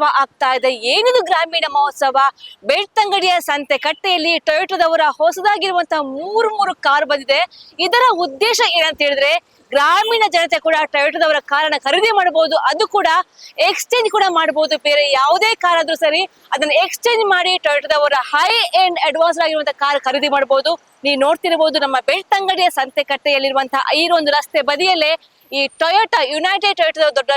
ಮಹೋತ್ಸವ ಆಗ್ತಾ ಇದೆ. ಏನಿದು ಗ್ರಾಮೀಣ ಮಹೋತ್ಸವ? ಬೆಳ್ತಂಗಡಿಯ ಸಂತೆ ಕಟ್ಟೆಯಲ್ಲಿ ಟೊಯೋಟೋದವರ ಹೊಸದಾಗಿರುವಂತಹ ಮೂರು ಮೂರು ಕಾರ್ ಬಂದಿದೆ. ಇದರ ಉದ್ದೇಶ ಏನಂತ ಹೇಳಿದ್ರೆ, ಗ್ರಾಮೀಣ ಜನತೆ ಕೂಡ ಟೊಯೋಟೋದವರ ಕಾರನ್ನ ಖರೀದಿ ಮಾಡಬಹುದು. ಅದು ಕೂಡ ಎಕ್ಸ್ಚೇಂಜ್ ಕೂಡ ಮಾಡಬಹುದು. ಬೇರೆ ಯಾವುದೇ ಕಾರ್ ಆದ್ರೂ ಸರಿ, ಅದನ್ನ ಎಕ್ಸ್ಚೇಂಜ್ ಮಾಡಿ ಟೊಯೋಟೋದವರ ಹೈ ಎಂಡ್ ಅಡ್ವಾನ್ಸ್ ಆಗಿರುವಂತಹ ಕಾರ್ ಖರೀದಿ ಮಾಡಬಹುದು. ನೀವು ನೋಡ್ತಿರಬಹುದು ನಮ್ಮ ಬೆಳ್ತಂಗಡಿಯ ಸಂತೆ ಕಟ್ಟೆಯಲ್ಲಿರುವಂತಹ ಈ ಒಂದು ರಸ್ತೆ ಬದಿಯಲ್ಲೇ ಈ ಟೊಯೋಟಾ ಯುನೈಟೆಡ್ ಟೊಯೋಟಾ ದೊಡ್ಡ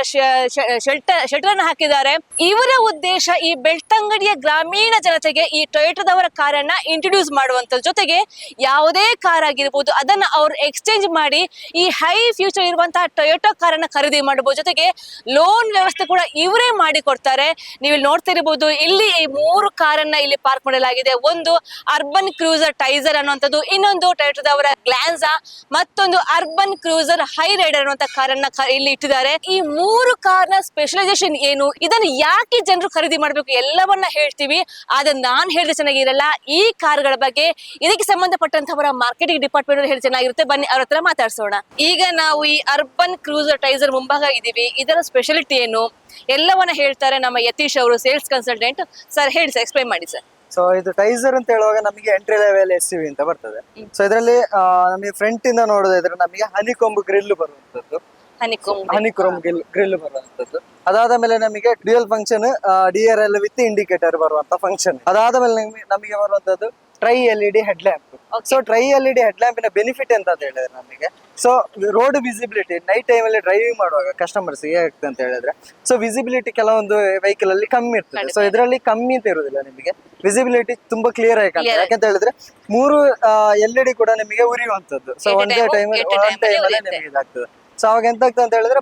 ಶೆಲ್ಟರ್ ಶೆಲ್ಟರ್ ಅನ್ನು ಹಾಕಿದ್ದಾರೆ. ಇವರ ಉದ್ದೇಶ ಈ ಬೆಳ್ತಂಗಡಿಯ ಗ್ರಾಮೀಣ ಜನತೆಗೆ ಈ ಟೊಯೋಟೋದವರ ಕಾರನ್ನ ಇಂಟ್ರೊಡ್ಯೂಸ್ ಮಾಡುವಂತ ಜೊತೆಗೆ ಯಾವುದೇ ಕಾರ್ ಆಗಿರ್ಬೋದು, ಅದನ್ನ ಅವರು ಎಕ್ಸ್ಚೇಂಜ್ ಮಾಡಿ ಈ ಹೈ ಫ್ಯೂಚರ್ ಇರುವಂತಹ ಟೊಯೋಟಾ ಕಾರನ್ನ ಖರೀದಿ ಮಾಡಬಹುದು ಜೊತೆಗೆ ಲೋನ್ ವ್ಯವಸ್ಥೆ ಕೂಡ ಇವರೇ ಮಾಡಿ ಕೊಡ್ತಾರೆ ನೀವು ಇಲ್ಲಿ ನೋಡ್ತಿರ್ಬೋದು, ಇಲ್ಲಿ ಈ ಮೂರು ಕಾರನ್ನ ಇಲ್ಲಿ ಪಾರ್ಕ್ ಮಾಡಲಾಗಿದೆ. ಒಂದು ಅರ್ಬನ್ ಕ್ರೂಸರ್ ಟೈಸರ್ ಅನ್ನುವಂಥದ್ದು, ಇನ್ನೊಂದು ಟೊಯೋಟೋದವರ ಗ್ಲಾನ್ಸಾ ಮತ್ತೊಂದು ಅರ್ಬನ್ ಕ್ರೂಸರ್ ಹೈ ರೈಡರ್ ಕಾರನ್ನ ಇಲ್ಲಿ ಇಟ್ಟಿದ್ದಾರೆ. ಈ ಮೂರು ಕಾರ್ನ ಸ್ಪೆಷಲೈಸೇಷನ್ ಏನು? ಇದನ್ನು ಯಾಕೆ ಜನರು ಖರೀದಿ ಮಾಡಬೇಕು? ಎಲ್ಲವನ್ನ ಹೇಳ್ತೀವಿ. ಆದ್ರೆ ನಾನ್ ಹೇಳಿದ್ರೆ ಚೆನ್ನಾಗಿರಲ್ಲ. ಈ ಕಾರ್ಗಳ ಬಗ್ಗೆ ಇದಕ್ಕೆ ಸಂಬಂಧಪಟ್ಟಂತವರ ಮಾರ್ಕೆಟಿಂಗ್ ಡಿಪಾರ್ಟ್ಮೆಂಟ್ ಹೇಳಿ ಚೆನ್ನಾಗಿರುತ್ತೆ. ಬನ್ನಿ ಅವ್ರ ಹತ್ರ ಮಾತಾಡ್ಸೋಣ. ಈಗ ನಾವು ಈ ಅರ್ಬನ್ ಕ್ರೂಸರ್ ಟೈಸರ್ ಮುಂಭಾಗ ಇದೀವಿ ಇದರ ಸ್ಪೆಷಾಲಿಟಿ ಏನು? ಎಲ್ಲವನ್ನ ಹೇಳ್ತಾರೆ ನಮ್ಮ ಯತೀಶ್ ಅವರು ಸೇಲ್ಸ್ ಕನ್ಸಲ್ಟೆಂಟ್ ಸರ್, ಹೇಳಿ ಸರ್ ಎಕ್ಸ್ಪ್ಲೈನ್ ಮಾಡಿ ಸರ್. ಸೊ ಇದು ಟೈಸರ್ ಅಂತ ಹೇಳುವಾಗ ನಮಗೆ ಎಂಟ್ರಿ ಲೆವೆಲ್ ಎಸ್ ಯು ಅಂತ ಬರ್ತದೆ. ಸೊ ಇದರಲ್ಲಿ ನಮಗೆ ಫ್ರಂಟ್ ಇಂದ ನೋಡೋದಾದ್ರೆ ನಮಗೆ ಹನಿಕೊಂಬು ಗ್ರಿಲ್ ಬರುವಂತದ್ದು ಹನಿಕೊಂಬ್ ಹನಿಕ್ರೋಮ್ ಗ್ರಿಲ್ ಗ್ರಿಲ್ ಬರುವಂತದ್ದು ಅದಾದ ಮೇಲೆ ನಮಗೆ dual function D R L with indicator ಬರುವಂತ ಫಂಕ್ಷನ್ ಅದಾದ ಮೇಲೆ ನಮಗೆ ಬರುವಂತದ್ದು tri L E D head lamp so tri L E D head ಲ್ಯಾಂಪಿನ benefit ಎಂತ ಅಂತ ಹೇಳಿದ್ರೆ ನಮಗೆ? So road visibility night time ಅಲ್ಲಿ ಡ್ರೈವಿಂಗ್ ಮಾಡುವಾಗ ಕಸ್ಟಮರ್ಸ್ ಆಗ್ತದೆ ಅಂತ ಹೇಳಿದ್ರೆ ಸೊ ವಿಸಿಬಿಲಿಟಿ ಕೆಲವೊಂದು ವೆಹಿಕಲ್ ಅಲ್ಲಿ ಕಮ್ಮಿ ಇರ್ತದೆ. ಸೊ ಇದರಲ್ಲಿ ಕಮ್ಮಿ ಅಂತ ಇರುವುದಿಲ್ಲ ನಿಮಗೆ. ವಿಸಿಬಿಲಿಟಿ ತುಂಬಾ ಕ್ಲಿಯರ್ ಆಗಿ ಕಾಣ್ತದೆ. ಯಾಕಂತ ಹೇಳಿದ್ರೆ ಮೂರು ಎಲ್ ಇ ಡಿ ಕೂಡ ನಿಮಗೆ ಉರಿಯುವಂತದ್ದು ಸೊ ಒಂದೇ ಟೈಮ್ ಒನ್ ಟೈಮ್ ಅಲ್ಲಿ. ನಿಮಗೆ ಇದಾಗ್ತದೆ. ಸೊ ಅವಾಗ ಎಂತ ಆಗ್ತದೆ ಅಂತ ಹೇಳಿದ್ರೆ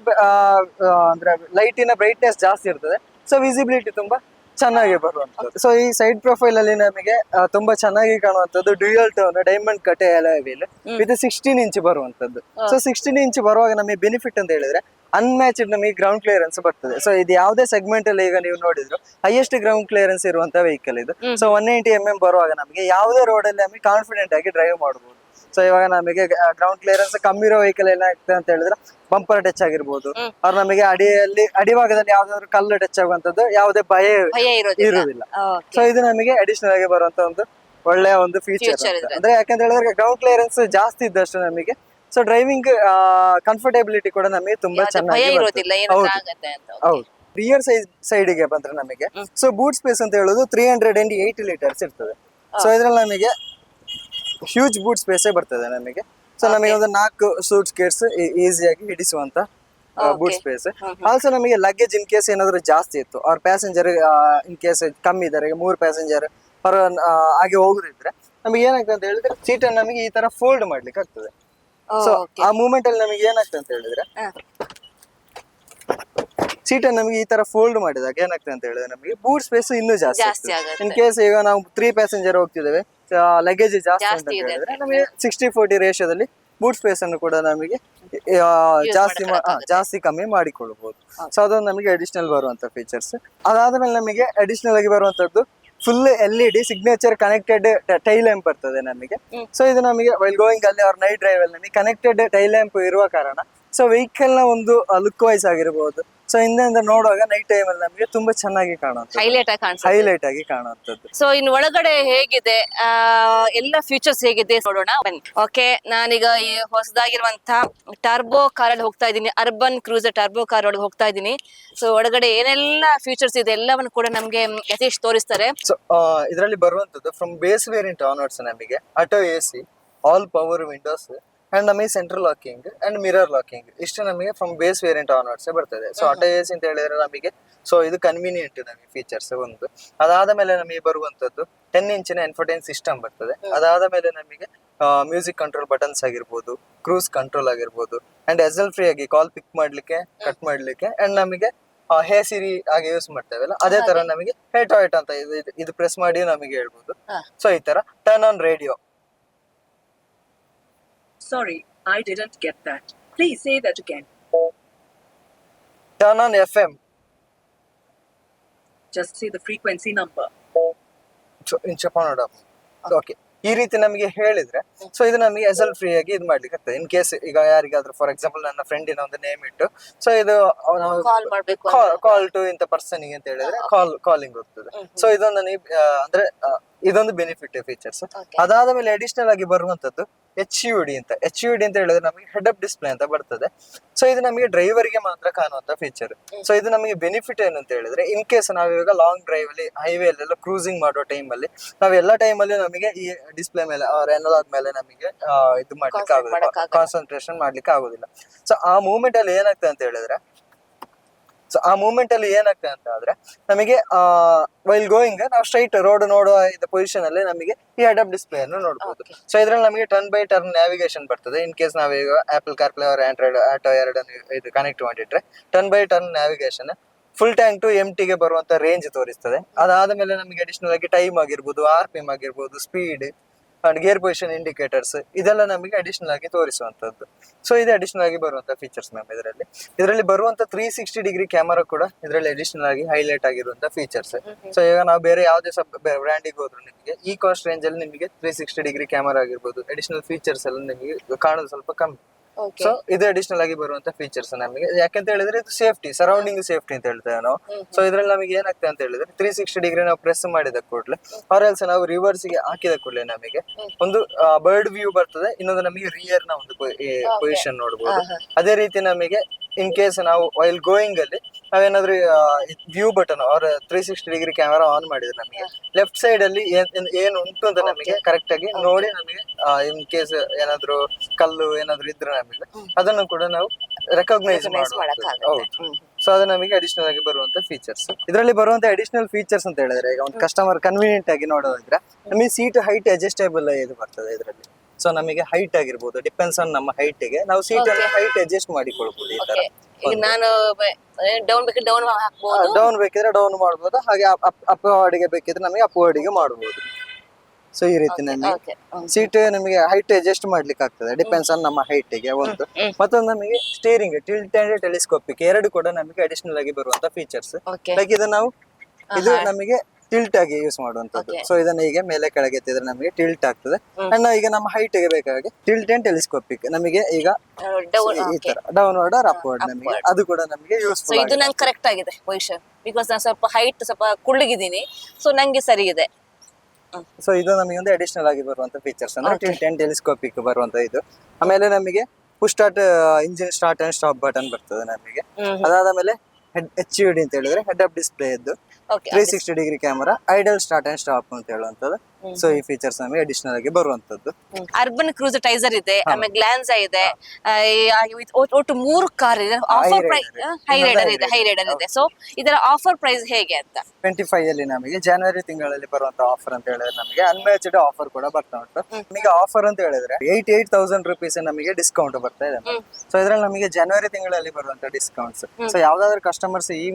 ಅಂದ್ರೆ ಲೈಟಿನ ಬ್ರೈಟ್ನೆಸ್ ಜಾಸ್ತಿ ಇರ್ತದೆ. ಸೊ ವಿಸಿಬಿಲಿಟಿ ತುಂಬಾ ಚೆನ್ನಾಗಿ ಬರುವಂತದ್ದು ಸೊ ಈ ಸೈಡ್ ಪ್ರೊಫೈಲ್ ಅಲ್ಲಿ ನಮಗೆ ತುಂಬಾ ಚೆನ್ನಾಗಿ ಕಾಣುವಂತದ್ದು ಡ್ಯೂಯಲ್ ಟೋನ್ ಡೈಮಂಡ್ ಕಟೆ ಎಲ್ಲ ವಿತ್ ಸಿಕ್ಸ್ಟೀನ್ ಇಂಚ್ ಬರುವಂತದ್ದು ಸೊ ಸಿಕ್ಸ್ಟೀನ್ ಇಂಚ್ ಬರುವಾಗ ನಮಗೆ ಬೆನಿಫಿಟ್ ಅಂತ ಹೇಳಿದ್ರೆ ಅನ್ಮ್ಯಾಚ್ಡ್ ನಮಗೆ ಗ್ರೌಂಡ್ ಕ್ಲಿಯರೆನ್ಸ್ ಬರ್ತದೆ. ಸೊ ಇದು ಯಾವುದೇ ಸೆಗ್ಮೆಂಟ್ ಅಲ್ಲಿ ಈಗ ನೀವು ನೋಡಿದ್ರು ಹೈಯೆಸ್ಟ್ ಗ್ರೌಂಡ್ ಕ್ಲಿಯರೆನ್ಸ್ ಇರುವಂತ ವೆಹಿಕಲ್ ಇದು. So one eighty M M ಬರುವಾಗ ನಮಗೆ ಯಾವುದೇ ರೋಡ್ ಅಲ್ಲಿ ನಮಗೆ ಕಾನ್ಫಿಡೆಂಟ್ ಆಗಿ ಡ್ರೈವ್ ಮಾಡಬಹುದು ಸೊ ಇವಾಗ ನಮಗೆ ಗ್ರೌಂಡ್ ಕ್ಲಿಯರೆನ್ಸ್ ಕಮ್ಮಿ ಇರೋ ವೆಹಿಕಲ್ ಏನಾಗ್ತದೆ ಅಂತ ಹೇಳಿದ್ರೆ ಬಂಪರ್ ಟಚ್ ಆಗಿರ್ಬೋದು. ಅವ್ರು ನಮಗೆ ಅಡಿಯಲ್ಲಿ ಅಡಿಭಾಗದಲ್ಲಿ ಯಾವ್ದಾದ್ರು ಕಲ್ಲು ಟಚ್ ಆಗುವಂತದ್ದು ಯಾವುದೇ ಭಯ ಇರುವುದಿಲ್ಲ. ಸೊ ಇದು ನಮಗೆ ಅಡಿಷನಲ್ ಆಗಿ ಬರುವಂತ ಒಂದು ಒಳ್ಳೆಯ ಒಂದು ಫೀಚರ್ ಅಂದ್ರೆ ಯಾಕಂತ ಹೇಳಿದ್ರೆ ಗ್ರೌಂಡ್ ಕ್ಲಿಯರೆನ್ಸ್ ಜಾಸ್ತಿ ಇದ್ದಷ್ಟು ನಮಗೆ ಸೊ ಡ್ರೈವಿಂಗ್ ಕಂಫರ್ಟೆಬಿಲಿಟಿ ಕೂಡ ನಮಗೆ ತುಂಬಾ ಚೆನ್ನಾಗಿ ಹೌದು. ರಿಯರ್ ಸೈಜ್ ಸೈಡಿಗೆ ಬಂದ್ರೆ ನಮಗೆ ಸೊ ಬೂಟ್ ಸ್ಪೇಸ್ ಅಂತ ಹೇಳೋದು three hundred and eighty litres ಇರ್ತದೆ. ಸೊ ಇದ್ರಲ್ಲಿ ನಮಗೆ ಹ್ಯೂಜ್ ಬೂಟ್ ಸ್ಪೇಸೇ ಬರ್ತದೆ ನಮಗೆ. ಸೊ ನಮಗೆ ಒಂದು ನಾಲ್ಕು ಸೂಟ್ ಕೇಟ್ಸ್ ಈಸಿಯಾಗಿ ಹಿಡಿಸುವಂತ ಬೂಟ್ ಸ್ಪೇಸ್ ಆಲ್ಸೋ ನಮಗೆ ಲಗೇಜ್ ಇನ್ ಕೇಸ್ ಏನಾದ್ರು ಜಾಸ್ತಿ ಇತ್ತು ಅವ್ರ ಪ್ಯಾಸೆಂಜರ್ ಇನ್ ಕೇಸ್ ಕಮ್ಮಿ ಇದ್ದಾರೆ ಈಗ ಮೂರು ಪ್ಯಾಸೆಂಜರ್ ಪರ ಹಾಗೆ ಹೋಗುದಿದ್ರೆ ನಮಗೆ ಏನಾಗ್ತದೆ ಅಂತ ಹೇಳಿದ್ರೆ ಸೀಟ್ ನಮಗೆ ಈ ತರ ಫೋಲ್ಡ್ ಮಾಡ್ಲಿಕ್ಕೆ ಆಗ್ತದೆ. ಸೊ ಆ ಮೂಮೆಂಟ್ ಅಲ್ಲಿ ನಮಗೆ ಏನಾಗ್ತದೆ ಅಂತ ಹೇಳಿದ್ರೆ ಸೀಟ್ ನಮಗೆ ಈ ತರ ಫೋಲ್ಡ್ ಮಾಡಿದಾಗ ಏನಾಗ್ತದೆ ಅಂತ ಹೇಳಿದ್ರೆ ನಮಗೆ ಬೂಟ್ ಸ್ಪೇಸ್ ಇನ್ನೂ ಜಾಸ್ತಿ. ಇನ್ ಕೇಸ್ ಈಗ ನಾವು ತ್ರೀ ಪ್ಯಾಸೆಂಜರ್ ಹೋಗ್ತಿದ್ದೇವೆ ಲಗೇಜ್ ಜಾಸ್ತಿ ಅಂತ ಹೇಳಿದ್ರೆ. ನಮಗೆ ಸಿಕ್ಸ್ಟಿ ಫೋರ್ಟಿ ರೇಷಿಯೋದಲ್ಲಿ ಬೂಟ್ ಸ್ಪೇಸ್ ಅನ್ನು ಕೂಡ ನಮಗೆ ಜಾಸ್ತಿ ಜಾಸ್ತಿ ಕಮ್ಮಿ ಮಾಡಿಕೊಳ್ಳಬಹುದು ಸೊ ಅದೊಂದು ನಮಗೆ ಅಡಿಷನಲ್ ಬರುವಂತ ಫೀಚರ್ಸ್ ಅದಾದ್ಮೇಲೆ ನಮಗೆ ಅಡಿಷನಲ್ ಆಗಿ ಬರುವಂತದ್ದು full L E D signature connected tail lamp ಬರ್ತದೆ ನಮಗೆ. ಸೊ ಇದು ನಮಗೆ ವೈಲ್ ಗೋಯಿಂಗ್ ಅಲ್ಲಿ ಅವ್ರ ನೈಟ್ ಡ್ರೈವ್ ಅಲ್ಲಿ ನಮಗೆ ಕನೆಕ್ಟೆಡ್ ಟೈಲ್ ಲ್ಯಾಂಪ್ ಇರುವ ಕಾರಣ. ಸೊ ವೆಹಿಕಲ್ನ ಒಂದು ಲುಕ್ ವೈಸ್ ಆಗಿರಬಹುದು ಸೊ ಹಿಂದೆಯಿಂದ ನೋಡುವಾಗ ನೈಟ್ ಟೈಮ್ ಅಲ್ಲಿ ನಮಗೆ ತುಂಬಾ ಚೆನ್ನಾಗಿ ಕಾಣುತ್ತೆ ಹೈಲೈಟ್ ಆಗಿ ಕಾಣಿಸುತ್ತೆ ಹೈಲೈಟ್ ಆಗಿ ಕಾಣುವಂತದ್ದು ಸೊ ಇನ್ ಒಳಗಡೆ ಹೇಗಿದೆ ಆ ಎಲ್ಲ ಫ್ಯೂಚರ್ಸ್ ಹೇಗಿದೆ ನೋಡೋಣ. ಬನ್ನಿ. ಓಕೆ ನಾನೀಗ ಈ ಹೊಸದಾಗಿರುವಂತ ಟರ್ಬೋ ಕಾರ್ ಅಲ್ಲಿ ಹೋಗ್ತಾ ಇದ್ದೀನಿ. ಅರ್ಬನ್ ಕ್ರೂಸರ್ ಟರ್ಬೋ ಕಾರ್ ಒಳಗೆ ಹೋಗ್ತಾ ಇದ್ದೀನಿ. ಸೊ ಒಳಗಡೆ ಏನೆಲ್ಲ ಫ್ಯೂಚರ್ಸ್ ಇದೆ ಎಲ್ಲವನ್ನು ಕೂಡ ನಮ್ಗೆ ಯತೀಶ್ ತೋರಿಸ್ತಾರೆ. ಸೊ ಇದರಲ್ಲಿ ಬರುವಂತದ್ದು ಫ್ರಮ್ ಬೇಸ್ ವೇರಿಯಂಟ್ ಆನ್ವರ್ಡ್ಸ್ ನಮಗೆ auto A C all power windows and ನಮಗೆ central locking and mirror locking ಇಷ್ಟು ನಮಗೆ ಫ್ರಮ್ ಬೇಸ್ ವೇರಿಯಂಟ್ ಆನ್ವರ್ಡ್ಸ್ ಬರ್ತದೆ. ಸೊ ಎ ಅಂತ ಹೇಳಿದ್ರೆ ನಮಗೆ ಸೊ ಇದು ಕನ್ವೀನಿಯಂಟ್ ನಮಗೆ ಫೀಚರ್ಸ್ ಒಂದು. ಅದಾದ ಮೇಲೆ ನಮಗೆ ಬರುವಂತದ್ದು ಟೆನ್ ಇಂಚಿನ ಎನ್ಫೋಟೈನ್ ಸಿಸ್ಟಮ್ ಬರ್ತದೆ. ಅದಾದ ಮೇಲೆ ನಮಗೆ ಮ್ಯೂಸಿಕ್ ಕಂಟ್ರೋಲ್ ಬಟನ್ಸ್ ಆಗಿರ್ಬೋದು ಕ್ರೂಸ್ ಕಂಟ್ರೋಲ್ ಆಗಿರ್ಬೋದು ಅಂಡ್ ಎಸ್ ಎಲ್ ಫ್ರೀ ಆಗಿ ಕಾಲ್ ಪಿಕ್ ಮಾಡ್ಲಿಕ್ಕೆ ಕಟ್ ಮಾಡ್ಲಿಕ್ಕೆ ಅಂಡ್ ನಮಗೆ ಹೇ ಸಿರಿ ಆಗಿ ಯೂಸ್ ಮಾಡ್ತೇವಲ್ಲ ಅದೇ ತರ ನಮಗೆ ಹೇಟ್ ಟಾಯ್ಟ್ ಅಂತ ಇದು ಪ್ರೆಸ್ ಮಾಡಿ ನಮಗೆ ಹೇಳ್ಬೋದು. ಸೊ ಈ ತರ turn on radio Sorry, I didn't get that. Please say that again. Turn on F M Just say the frequency number. ಇನ್ ಚಪಾನ್ ಓಕೆ ಈ ರೀತಿ ನಮಗೆ ಹೇಳಿದ್ರೆ ಸೊ ಇದು ನಮಗೆ ಎಸ್ ಎಲ್ ಫ್ರೀ ಆಗಿ ಇದು ಮಾಡ್ಲಿಕ್ಕೆ ಆಗ್ತದೆ. ಇನ್ ಕೇಸ್ ಈಗ ಯಾರಿಗಾದ್ರೂ ಫಾರ್ ಎಕ್ಸಾಂಪಲ್ ನನ್ನ ಫ್ರೆಂಡಿನ ಒಂದು ನೇಮ್ ಇಟ್ಟು ಸೊ ಇದು ಕಾಲ್ ಮಾಡ್ಬೇಕು ಕಾಲ್ ಟು ಇಂಥ ಪರ್ಸನ್ ಅಂತ ಹೇಳಿದ್ರೆ ಕಾಲ್ ಕಾಲಿಂಗ್ ಹೋಗ್ತದೆ. ಸೊ ಇದೊಂದು ನನಗೆ ಅಂದ್ರೆ ಇದೊಂದು ಬೆನಿಫಿಟ್ ಫೀಚರ್ಸ್. ಅದಾದ ಮೇಲೆ ಅಡಿಷನಲ್ ಆಗಿ ಬರುವಂತದ್ದು ಎಚ್ ಯು ಡಿ ಅಂತ. ಎಚ್ ಯು ಡಿ ಅಂತ ಹೇಳಿದ್ರೆ ನಮಗೆ ಹೆಡ್ ಅಪ್ ಡಿಸ್ಪ್ಲೇ ಅಂತ ಬರ್ತದೆ. ಸೊ ಇದು ನಮಗೆ ಡ್ರೈವರ್ಗೆ ಮಾತ್ರ ಕಾಣುವಂತ ಫೀಚರ್ ಸೊ ಇದು ನಮಗೆ ಬೆನಿಫಿಟ್ ಏನು ಅಂತ ಹೇಳಿದ್ರೆ ಇನ್ ಕೇಸ್ ನಾವಿವಾಗ ಲಾಂಗ್ ಡ್ರೈವ್ ಅಲ್ಲಿ ಹೈವೇ ಅಲ್ಲೆಲ್ಲ ಕ್ರೂಸಿಂಗ್ ಮಾಡೋ ಟೈಮ್ ಅಲ್ಲಿ ನಾವ್ ಎಲ್ಲಾ ಟೈಮ್ ಅಲ್ಲಿ ನಮಗೆ ಈ ಡಿಸ್ಪ್ಲೇ ಮೇಲೆ ರೆನೋಲಾಗ್ ಮೇಲೆ ನಮಗೆ ಇದು ಮಾಡ್ಲಿಕ್ಕೆ ಆಗುದಿಲ್ಲ. ಕಾನ್ಸಂಟ್ರೇಷನ್ ಮಾಡ್ಲಿಕ್ಕೆ ಆಗುದಿಲ್ಲ. ಸೊ ಆ ಮೂಮೆಂಟ್ ಅಲ್ಲಿ ಏನಾಗ್ತದೆ ಅಂತ ಹೇಳಿದ್ರೆ ಸೊ ಆ ಮೂಮೆಂಟ್ ಅಲ್ಲಿ ಏನಾಗ್ತದೆ ಅಂತ ಆದ್ರೆ ನಮಗೆ ವೈಲ್ ಗೋಯಿಂಗ್ ನಾವು ಸ್ಟ್ರೈಟ್ ರೋಡ್ ನೋಡುವ ಇದ್ದ ಪೊಸಿಷನ್ ಅಲ್ಲಿ ನಮಗೆ ಈ ಹೆಡ್ ಅಪ್ ಡಿಸ್ಪ್ಲೇ ಅನ್ನು ನೋಡಬಹುದು. ಸೊ ಇದ್ರಲ್ಲಿ ನಮಗೆ ಟರ್ನ್ ಬೈ ಟರ್ನ್ ನ್ಯಾವಿಗೇಷನ್ ಬರ್ತದೆ. ಇನ್ ಕೇಸ್ ನಾವೀಗ Apple CarPlay or Android Auto ಎರಡನ್ನು ಇದು connect ಮಾಡಿಟ್ರೆ turn by turn navigation full tank to M ಟಿಗೆ ಬರುವಂತ ರೇಂಜ್ ತೋರಿಸ್ತದೆ. ಅದಾದ ಮೇಲೆ ನಮಗೆ ಅಡಿಷನಲ್ ಆಗಿ ಟೈಮ್ ಆಗಿರ್ಬೋದು ಆರ್ ಪಿ ಎಂ ಆಗಿರ್ಬೋದು speed and gear position indicators ಇದೆಲ್ಲ ನಮಗೆ ಅಡಿಷನಲ್ ಆಗಿ ತೋರಿಸುವಂತದ್ದು ಸೊ ಇದು ಅಡಿಷನಲ್ ಆಗಿ ಬರುವಂತ ಫೀಚರ್ಸ್ ಮ್ಯಾಮ್ ಇದರಲ್ಲಿ. ಇದರಲ್ಲಿ ಬರುವಂತ ತ್ರೀ ಸಿಕ್ಸ್ಟಿ ಡಿಗ್ರಿ ಕ್ಯಾಮರಾ ಕೂಡ ಇದರಲ್ಲಿ ಅಡಿಷನಲ್ ಆಗಿ ಹೈಲೈಟ್ ಆಗಿರುವಂತ ಫೀಚರ್ಸ್ ಸೊ ಈಗ ನಾವು ಬೇರೆ ಯಾವುದೇ ಸಬ್ ಬ್ರ್ಯಾಂಡಿಗೆ ಹೋದ್ರು ನಿಮಗೆ ಈ ಕಾಸ್ಟ್ ರೇಂಜ್ ಅಲ್ಲಿ ನಿಮಗೆ ತ್ರೀ ಸಿಕ್ಸ್ಟಿ ಡಿಗ್ರಿ ಕ್ಯಾಮರಾ ಆಗಿರ್ಬೋದು. ಅಡಿಷನಲ್ ಫೀಚರ್ಸ್ ಎಲ್ಲ ನಿಮಗೆ ಕಾಣೋದು ಸ್ವಲ್ಪ ಕಮ್ಮಿ. ಸೊ ಇದು ಅಡಿಷನಲ್ ಆಗಿ ಬರುವಂತ ಫೀಚರ್ಸ್ ನಮಗೆ. ಯಾಕಂತ ಹೇಳಿದ್ರೆ ಇದು ಸೇಫ್ಟಿ ಸರೌಂಡಿಂಗ್ ಸೇಫ್ಟಿ ಅಂತ ಹೇಳ್ತೇವೆ ನಾವು. ಸೊ ಇದ್ರಲ್ಲಿ ನಮಗೆ ಏನಾಗ್ತದೆ ಅಂತ ಹೇಳಿದ್ರೆ ತ್ರೀ ಸಿಕ್ಸ್ಟಿ ಡಿಗ್ರಿ ನಾವು ಪ್ರೆಸ್ ಮಾಡಿದ ಕೂಡಲೇ ಆರ್ ಎಲ್ಸ್ ನಾವು ರಿವರ್ಸ್ಗೆ ಹಾಕಿದ ಕೂಡಲೇ ನಮಗೆ ಒಂದು ಬರ್ಡ್ ವ್ಯೂ ಬರ್ತದೆ ಇನ್ನೊಂದು ನಮಗೆ ರಿಯರ್ನ ಒಂದು ಪೊಸಿಷನ್ ನೋಡಬಹುದು ಅದೇ ರೀತಿ ನಮಗೆ ಇನ್ ಕೇಸ್ ನಾವು ವೈಲ್ ಗೋಯಿಂಗ್ ಅಲ್ಲಿ ನಾವೇನಾದ್ರೂ ವ್ಯೂ ಬಟನ್ ಅವ್ರ three sixty degree camera on ಮಾಡಿದ್ರೆ ನಮಗೆ ಲೆಫ್ಟ್ ಸೈಡ್ ಅಲ್ಲಿ ಏನು ಉಂಟು ಅಂತ ನಮಗೆ ಕರೆಕ್ಟ್ ಆಗಿ ನೋಡಿ ನಮಗೆ ಇನ್ ಕೇಸ್ ಏನಾದ್ರು ಕಲ್ಲು ಏನಾದ್ರು ಇದ್ರೆ ನಮಗೆ ಅದನ್ನು ಕೂಡ ನಾವು ರೆಕಗ್ನೈಸ್. ಹೌದು. ಸೊ ಅದು ನಮಗೆ ಅಡಿಷನಲ್ ಆಗಿ ಬರುವಂತ ಫೀಚರ್ಸ್ ಇದರಲ್ಲಿ ಬರುವಂತ ಅಡಿಷನಲ್ ಫೀಚರ್ಸ್ ಅಂತ ಹೇಳಿದ್ರೆ ಈಗ ಒಂದು ಕಸ್ಟಮರ್ ಕನ್ವೀನಿಯಂಟ್ ಆಗಿ ನೋಡೋದಿದ್ರೆ ನಮಗೆ ಸೀಟ್ ಹೈಟ್ ಅಡ್ಜಸ್ಟೇಬಲ್ ಇದು ಬರ್ತದೆ ಇದರಲ್ಲಿ. ಸೊ ನಮಗೆ ಹೈಟ್ ಆಗಿರ್ಬೋದು ಡಿಪೆಂಡ್ಸ್ ಆನ್ ನಮ್ಮ ಹೈಟ್ಗೆ ನಾವು ಸೀಟ್ ಅನ್ನು ಹೈಟ್ ಅಡ್ಜಸ್ಟ್ ಮಾಡಿಕೊಳ್ಬಹುದು ಈ ತರ. ನಾನು ಡೌನ್ ಬೇಕು ಡೌನ್ ಹಾಕ್ಬೋದು. ಡೌನ್ ಬೇಕಿದ್ರೆ ಡೌನ್ ಮಾಡ್ಬೋದು ಹಾಗೆ ಅಪ್ ಅಡಿಗೆ ಬೇಕಿದ್ರೆ ನಮಗೆ ಅಪ್ ಅಡಿಗೆ ಮಾಡಬಹುದು ಸೊ ಈ ರೀತಿ ನಮಗೆ ಸೀಟ್ ನಮಗೆ ಹೈಟ್ ಅಡ್ಜಸ್ಟ್ ಮಾಡ್ಲಿಕ್ಕೆ ಆಗ್ತದೆ ಡಿಪೆಂಡ್ಸ್ ಆನ್ ನಮ್ಮ height ಗೆ ಒಂದು. ಮತ್ತೊಂದು ನಮಗೆ ಸ್ಟೇರಿಂಗ್ ಟಿಲ್ಟ್ ಅಂಡ್ ಟೆಲಿಸ್ಕೋಪಿಕ್ ಎರಡು ಕೂಡ ನಮಗೆ ಅಡಿಷನಲ್ ಆಗಿ ಬರುವಂತ ಫೀಚರ್ಸ್ ಲೈಕ್ ಇದು ನಾವು ಇದು ನಮಗೆ ಟಿಲ್ಟ್ ಆಗಿ ಯೂಸ್ ಮಾಡುವಂತದ್ದು Okay. ಸೊ ಇದನ್ನ ಈಗ ಮೇಲೆ ಕೆಳಗೆ ಎತ್ತಿದ್ರೆ ನಮಗೆ ಟಿಲ್ಟ್ ಆಗ್ತದೆ. ಅಂಡ್ ಈಗ ನಮ್ಮ ಹೈಟ್ಗೆ ಬೇಕಾಗಿ ಟಿಲ್ಟ್ ಅಂಡ್ ಟೆಲಿಸ್ಕೋಪಿಕ್ ನಮಗೆ ಈಗ ಡೌನ್ ಈ ತರ ಡೌನ್ವರ್ಡ್ ಆರ್ ಅಪ್ವರ್ಡ್ ನಮಗೆ ಅದು ಕೂಡ ನಮಗೆ ಸೊ ಯೂಸ್ಫುಲ್ ಇದು ನಂಗೆ ಕರೆಕ್ಟ್ ಆಗಿದೆ ಪೊಸಿಷನ್ ಬಿಕಾಸ್ ನಾನು ಸ್ವಲ್ಪ ಹೈಟ್ ಸ್ವಲ್ಪ ಕುಳ್ಳಗಿದ್ದೀನಿ. ಸೊ ನಂಗೆ ಸರಿ ಇದೆ. ಸೊ ಇದು ನಮಗೆ ಒಂದು ಅಡಿಷನಲ್ ಆಗಿ ಬರುವಂತ ಫೀಚರ್ಸ್ ಅಂದ್ರೆ ಟೆನ್ ಟೆಲಿಸ್ಕೋಪಿಕ್ ಬರುವಂತ ಇದು. ಆಮೇಲೆ ನಮಗೆ push start engine start and stop button ಬರ್ತದೆ ನಮಗೆ. ಅದಾದ ಮೇಲೆ ಹೆಡ್ ಎಚ್ ಯು ಡಿ ಅಂತ ಹೇಳಿದ್ರೆ ಹೆಡ್ ಅಪ್ ಡಿಸ್ಪ್ಲೇ ಇದ್ದು three sixty degree camera idle start and stop ಅಂತ ಹೇಳುವಂಥದ್ದು. ಸೊ ಈ ಫೀಚರ್ಸ್ ನಮಗೆ ಅಡಿಷನಲ್ ಆಗಿ ಬರುವಂತದ್ದು ಅರ್ಬನ್ ಕ್ರೂಸ್ ಟೈಸರ್ ಇದೆ ಆಮೇಲೆ ಗ್ಲಾನ್ಸ್ ಇದೆ ಒಟ್ಟು- ಮೂರು ಕಾರ್ ಇದೆ. ಆಫರ್ ಪ್ರೈಸ್ ಹೈ ರೈಡರ್ ಇದೆ. ಹೈ ರೈಡರ್ ಇದೆ ಸೊ ಇದರ ಆಫರ್ ಪ್ರೈಸ್ ಹೇಗೆ ಅಂತ? ಟ್ವೆಂಟಿ ಫೈವ್ ಅಲ್ಲಿ ನಮಗೆ ಜನವರಿ ತಿಂಗಳಲ್ಲಿ ಬರುವಂತ ಆಫರ್ ಅಂತ ಹೇಳಿದ್ರೆ ನಮಗೆ ಅನ್ಮ್ಯಾಚ್ಡ್ ಆಫರ್ ಕೂಡ ಬರ್ತಾ ಉಂಟು. ನಿಮಗೆ ಆಫರ್ ಅಂತ ಹೇಳಿದ್ರೆ ಏಯ್ಟಿ ಏಟ್ ತೌಸಂಡ್ ರುಪೀಸ್ ನಮಗೆ ಡಿಸ್ಕೌಂಟ್ ಬರ್ತಾ ಇದೆ. ಸೊ ಇದ್ರಲ್ಲಿ ನಮಗೆ ಜನವರಿ ತಿಂಗಳಲ್ಲಿ ಬರುವಂತ ಡಿಸ್ಕೌಂಟ್ಸ್ ಸೊ ಯಾವ್ದಾದ್ರು ಕಸ್ಟಮರ್ಸ್ ಈ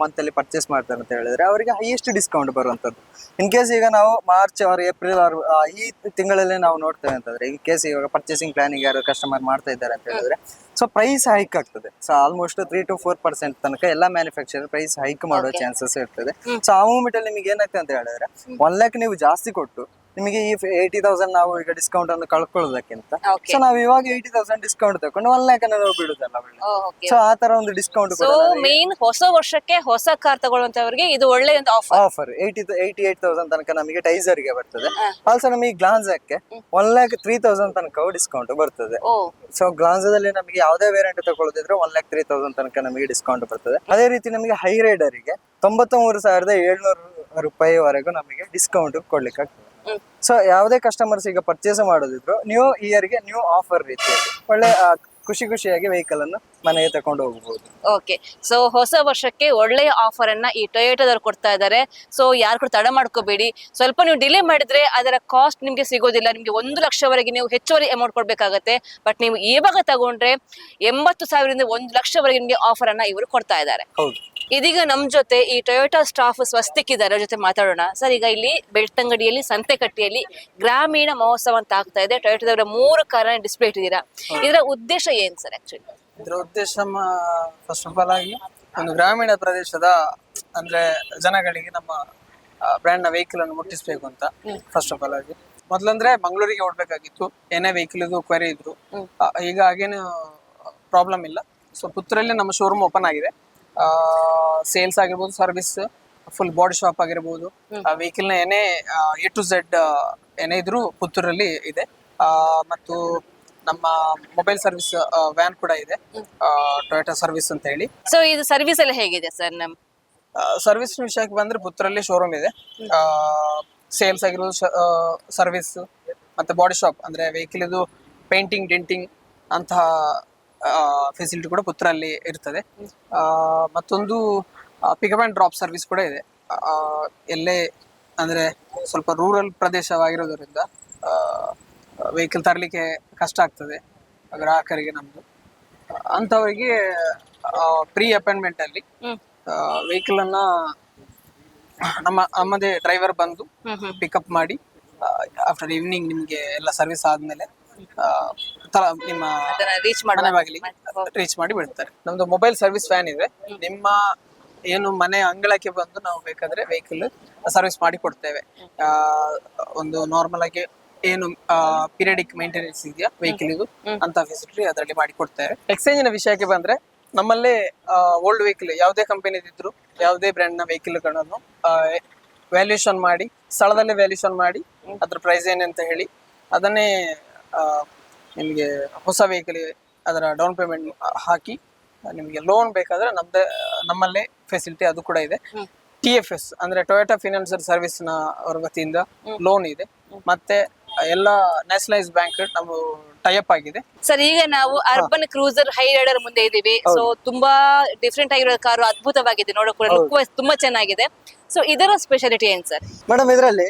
ಮಂತ್ ಅಲ್ಲಿ ಪರ್ಚೇಸ್ ಮಾಡ್ತಾರೆ ಅಂತ ಹೇಳಿದ್ರೆ ಅವರಿಗೆ ಹೈಯೆಸ್ಟ್ ಡಿಸ್ಕೌಂಟ್ ಬರುವಂತದ್ದು ಇನ್ ಕೇಸ್ ಈಗ ನಾವು ಮಾರ್ಚ್ ಆರ್ ಏಪ್ರಿಲ್ ಆ ಈ ತಿಂಗಳಲ್ಲಿ ನಾವು ನೋಡ್ತೇವೆ ಅಂತಂದ್ರೆ ಈ ಕೇಸ್ ಇವಾಗ ಪರ್ಚೇಸಿಂಗ್ ಪ್ಲಾನಿಂಗ್ ಯಾರು ಕಸ್ಟಮರ್ ಮಾಡ್ತಾ ಇದ್ದಾರೆ ಅಂತ ಹೇಳಿದ್ರೆ ಸೊ ಪ್ರೈಸ್ ಹೈಕ್ ಆಗ್ತದೆ. So almost three to four percent ತನಕ ಎಲ್ಲ ಮ್ಯಾನುಫ್ಯಾಕ್ಚರ್ ಪ್ರೈಸ್ ಹೈಕ್ ಮಾಡೋ ಚಾನ್ಸಸ್ ಇರ್ತದೆ. ಸೊ ಆ ಮೂಮೆಂಟ್ ಅಲ್ಲಿ ನಿಮಗೆ ಏನಾಗ್ತದೆ ಅಂತ ಹೇಳಿದ್ರೆ ಒನ್ ಲ್ಯಾಕ್ ನೀವು ಜಾಸ್ತಿ ಕೊಟ್ಟು ನಿಮಗೆ ಈ ಏಯ್ಟಿ ತೌಸಂಡ್ ನಾವು ಈಗ ಡಿಸ್ಕೌಂಟ್ ಅನ್ನು ಕಳ್ಕೊಳ್ಳೋದಕ್ಕಿಂತ. Okay. ಸೊ ನಾವು ಇವಾಗ ಏಯ್ಟಿ ತೌಸಂಡ್ ಡಿಸ್ಕೌಂಟ್ ತಗೊಂಡು ಒನ್ ಲ್ಯಾಕ್ ಅನ್ನು ನಾವು ಬಿಡುದಲ್ಲ ಒಳ್ಳೆ. ಸೊ ಆ ತರ ಒಂದು ಡಿಸ್ಕೌಂಟ್ ಸೊ ಮೇನ್ ಹೊಸ ವರ್ಷಕ್ಕೆ ಹೊಸ ಕಾರ್ ತಗೊಳ್ಳುವಂತವರಿಗೆ ಇದು ಒಳ್ಳೆ ಒಂದು offer offer eighty eighty eight thousand ತನಕ ನಮಗೆ ಟೈಸರ್ಗೆ ಬರ್ತದೆ ಆಲ್ಸೋ ನಮಗೆ ಗ್ಲಾನ್ಸಕ್ಕೆ ಒನ್ ಲ್ಯಾಕ್ ತ್ರೀ ತೌಸಂಡ್ ತನಕ ಡಿಸ್ಕೌಂಟ್ ಬರ್ತದೆ. ಓ. ಸೊ ಗ್ಲಾನ್ಸದಲ್ಲಿ ನಮಗೆ ಯಾವುದೇ ವೇರಿಯಂಟ್ ತಗೊಳ್ಳೋದಿದ್ರೆ ಒನ್ ಲ್ಯಾಕ್ ತ್ರೀ ತೌಸಂಡ್ ತನಕ ನಮಗೆ ಡಿಸ್ಕೌಂಟ್ ಬರ್ತದೆ. ಅದೇ ರೀತಿ ನಮಗೆ ಹೈ ರೈಡರಿಗೆ ತೊಂಬತ್ಮೂರು ಸಾವಿರದ ಏಳ್ನೂರು ರೂಪಾಯಿವರೆಗೂ ನಮಗೆ ಡಿಸ್ಕೌಂಟ್ ಕೊಡ್ಲಿಕ್ಕೆ ಆಗ್ತದೆ. ಸೊ ಯಾವುದೇ ಕಸ್ಟಮರ್ಸ್ ಈಗ ಪರ್ಚೇಸ್ ಮಾಡೋದಿದ್ರು ನ್ಯೂ ಇಯರ್ಗೆ ನ್ಯೂ ಆಫರ್ ರೀತಿಯಲ್ಲಿ. ಒಳ್ಳೆ ಖುಷಿ ಖುಷಿಯಾಗಿ ವೆಹಿಕಲ್ ಅನ್ನು ಮನೆಗೆ ತಕೊಂಡು ಹೋಗಬಹುದು ಓಕೆ ಸೊ ಹೊಸ ವರ್ಷಕ್ಕೆ ಒಳ್ಳೆಯ ಆಫರ್ ಅನ್ನ ಈ ಟೊಯೋಟೋದವ್ರು ಕೊಡ್ತಾ ಇದ್ದಾರೆ. ಸೊ ಯಾರು ಕೂಡ ತಡ ಮಾಡ್ಕೋಬೇಡಿ. ಸ್ವಲ್ಪ ನೀವು ಡಿಲೇ ಮಾಡಿದ್ರೆ ಅದರ ಕಾಸ್ಟ್ ನಿಮ್ಗೆ ಸಿಗೋದಿಲ್ಲ. ನಿಮ್ಗೆ ಒಂದು ಲಕ್ಷವರೆಗೆ ನೀವು ಹೆಚ್ಚುವರಿ ಅಮೌಂಟ್ ಕೊಡ್ಬೇಕಾಗತ್ತೆ. ಬಟ್ ನೀವು ಇವಾಗ ತಗೊಂಡ್ರೆ ಎಂಬತ್ತು ಸಾವಿರದಿಂದ ಒಂದು ಲಕ್ಷವರೆಗೆ ನಿಮ್ಗೆ ಆಫರ್ ಅನ್ನ ಇವರು ಕೊಡ್ತಾ ಇದ್ದಾರೆ. ಹೌದು. ಇದೀಗ ನಮ್ ಜೊತೆ ಈ ಟೊಯೋಟಾ ಸ್ಟಾಫ್ ಸ್ವಸ್ತಿಕ್ ಇದ್ದಾರೆ ಅವ್ರ ಜೊತೆ ಮಾತಾಡೋಣ. ಸರ್ ಈಗ ಇಲ್ಲಿ ಬೆಳ್ತಂಗಡಿಯಲ್ಲಿ ಸಂತೆಕಟ್ಟಿಯಲ್ಲಿ ಗ್ರಾಮೀಣ ಮಹೋತ್ಸವ ಅಂತ ಆಗ್ತಾ ಇದೆ. ಟೊಯೋಟಾದವರ ಮೂರು ಕಾರನ್ನ ಡಿಸ್ಪ್ಲೇ ಇಟ್ಟಿದ್ದೀರಾ. ಇದರ ಉದ್ದೇಶ ಏನ್ ಸರ್ ಆಕ್ಚುಲಿ ಇದರ ಉದ್ದೇಶ ಫಸ್ಟ್ ಆಫ್ ಆಲ್ ಆಗಿ ಒಂದು ಗ್ರಾಮೀಣ ಪ್ರದೇಶದ ಅಂದ್ರೆ ಜನಗಳಿಗೆ ನಮ್ಮ ಬ್ರ್ಯಾಂಡ್ನ ವೆಹಿಕಲ್ ಅನ್ನು ಮುಟ್ಟಿಸ್ಬೇಕು ಅಂತ ಫಸ್ಟ್ ಆಫ್ ಆಲ್ ಆಗಿ. ಮೊದ್ಲಂದ್ರೆ ಮಂಗಳೂರಿಗೆ ಹೊಡ್ಬೇಕಾಗಿತ್ತು ಏನೇ ವೆಹಿಕಲ್ ಇದು ಕ್ವೆರಿ ಇದ್ರು. ಈಗ ಹಾಗೇನು ಪ್ರಾಬ್ಲಮ್ ಇಲ್ಲ. ಸೊ ಪುತ್ತೂರಲ್ಲಿ ನಮ್ಮ ಶೋರೂಮ್ ಓಪನ್ ಆಗಿದೆ. ಸೇಲ್ಸ್ ಆಗಿರ್ಬೋದು ಸರ್ವಿಸ್ ಫುಲ್ ಬಾಡಿ ಶಾಪ್ ಆಗಿರ್ಬೋದು ವೆಹಿಕಲ್ನ ಏನೇ ಎ ಟು ಝೆಡ್ ಏನೇ ಇದ್ರು ಪುತ್ತೂರಲ್ಲಿ ಇದೆ. ಆ, ಮತ್ತು ನಮ್ಮ ಮೊಬೈಲ್ ಸರ್ವಿಸ್ ವ್ಯಾನ್ ಕೂಡ ಇದೆ. ಟೊಯೋಟಾ ಸರ್ವಿಸ್ ಅಂತ ಹೇಳಿ. ಸೊ ಇದು ಸರ್ವಿಸ್ ಎಲ್ಲ ಹೇಗಿದೆ ಸರ್ ನಮ್? ಸರ್ವಿಸ್ ವಿಷಯಕ್ಕೆ ಬಂದ್ರೆ ಪುತ್ತೂರಲ್ಲಿ ಶೋರೂಮ್ ಇದೆ. ಸೇಲ್ಸ್ ಆಗಿರೋದು ಸರ್ವಿಸ್ ಮತ್ತೆ ಬಾಡಿ ಶಾಪ್ ಅಂದ್ರೆ ವೆಹಿಕಲ್ ಇದು ಪೇಂಟಿಂಗ್ ಡೆಂಟಿಂಗ್ ಅಂತಹ ಫೆಸಿಲಿಟಿ ಕೂಡ ಪುತ್ತೂರಲ್ಲಿ ಇರ್ತದೆ. ಮತ್ತೊಂದು ಪಿಕಪ್ ಆ್ಯಂಡ್ ಡ್ರಾಪ್ ಸರ್ವಿಸ್ ಕೂಡ ಇದೆ. ಎಲ್ಲೇ ಅಂದ್ರೆ ಸ್ವಲ್ಪ ರೂರಲ್ ಪ್ರದೇಶವಾಗಿರೋದ್ರಿಂದ ವೆಹಿಕಲ್ ತರಲಿಕ್ಕೆ ಕಷ್ಟ ಆಗ್ತದೆ ಗ್ರಾಹಕರಿಗೆ ನಮ್ಮದು ಅಂಥವರಿಗೆ ಪ್ರೀ ಅಪಾಯಿಂಟ್ಮೆಂಟ್ ಅಲ್ಲಿ ವೆಹಿಕಲ್ ಅನ್ನ ನಮ್ಮ ನಮ್ಮದೇ ಡ್ರೈವರ್ ಬಂದು ಪಿಕಪ್ ಮಾಡಿ ಆಫ್ಟರ್ ಈವ್ನಿಂಗ್ ನಿಮ್ಗೆ ಎಲ್ಲ ಸರ್ವಿಸ್ ಆದ್ಮೇಲೆ ನಿಮ್ಮ ರೀಚ್ ಮನೆ ಬಾಗಿಲಿಗೆ ರೀಚ್ ಮಾಡಿ ಬಿಡ್ತಾರೆ. ನಮ್ದು ಮೊಬೈಲ್ ಸರ್ವಿಸ್ ಫ್ಯಾನ್ ಇದೆ. ನಿಮ್ಮ ಏನು ಮನೆ ಅಂಗಳಕ್ಕೆ ಬಂದು ನಾವು ಬೇಕಾದ್ರೆ ವೆಹಿಕಲ್ ಸರ್ವಿಸ್ ಮಾಡಿ ಕೊಡ್ತೇವೆ. ಆ, ಒಂದು ನಾರ್ಮಲ್ ಆಗಿ ಏನು ಪೀರಿಯಡಿಕ್ ಮೇಂಟೆನೆನ್ಸ್ ಇದೆಯಾ ವೆಹಿಕಲ್ ಇದು? ಅಂತ ಫೆಸಿಲಿಟಿ ಅದರಲ್ಲಿ ಮಾಡಿ ಕೊಡ್ತೇವೆ. ಎಕ್ಸ್ಚೇಂಜಿನ ವಿಷಯಕ್ಕೆ ಬಂದ್ರೆ ನಮ್ಮಲ್ಲೇ ಓಲ್ಡ್ ವೆಹಿಕಲ್ ಯಾವುದೇ ಕಂಪನಿ ಇದ್ರು ಯಾವುದೇ ಬ್ರ್ಯಾಂಡ್ನ ವೆಹಿಕಲ್ಗಳನ್ನು ವ್ಯಾಲ್ಯೂಷನ್ ಮಾಡಿ ಸ್ಥಳದಲ್ಲೇ ವ್ಯಾಲ್ಯೂಷನ್ ಮಾಡಿ ಅದ್ರ ಪ್ರೈಸ್ ಏನಂತ ಹೇಳಿ ಅದನ್ನೇ ನಿಮಗೆ ಹೊಸ ವೆಹಿಕಲ್ ಅದರ ಡೌನ್ ಪೇಮೆಂಟ್ ಹಾಕಿ ನಿಮಗೆ ಲೋನ್ ಬೇಕಾದ್ರೆ ನಮ್ದೇ ನಮ್ಮಲ್ಲೇ ಫೆಸಿಲಿಟಿ ಅದು ಕೂಡ ಇದೆ. ಟಿ ಎಫ್ ಎಸ್ ಅಂದ್ರೆ ಟೊಯೋಟಾ ಫಿನಾನ್ಸಿಯಲ್ ಸರ್ವಿಸ್ನ ಅವ್ರ ವತಿಯಿಂದ ಲೋನ್ ಇದೆ. ಮತ್ತೆ ಎಲ್ಲ ನ್ಯಾಷನಲೈಸ್ ಬ್ಯಾಂಕ್ ನಾವು ಟೈಅಪ್ ಆಗಿದೆ. ಸರ್ ಈಗ ನಾವು ಅರ್ಬನ್ ಕ್ರೂಸರ್ ಹೈ ರೈಡರ್ ಮುಂದೆ ಇದೀವಿ ಸೊ ತುಂಬಾ ಡಿಫ್ರೆಂಟ್ ಆಗಿರೋ ಕಾರು ಅದ್ಭುತವಾಗಿದೆ. ನೋಡೋಕೆ ಲುಕ್ ವೈಸ್ ತುಂಬಾ ಚೆನ್ನಾಗಿದೆ. ಸೊ ಇದರ ಸ್ಪೆಷಾಲಿಟಿ ಏನ್ ಸರ್? ಮೇಡಮ್ ಇದರಲ್ಲಿ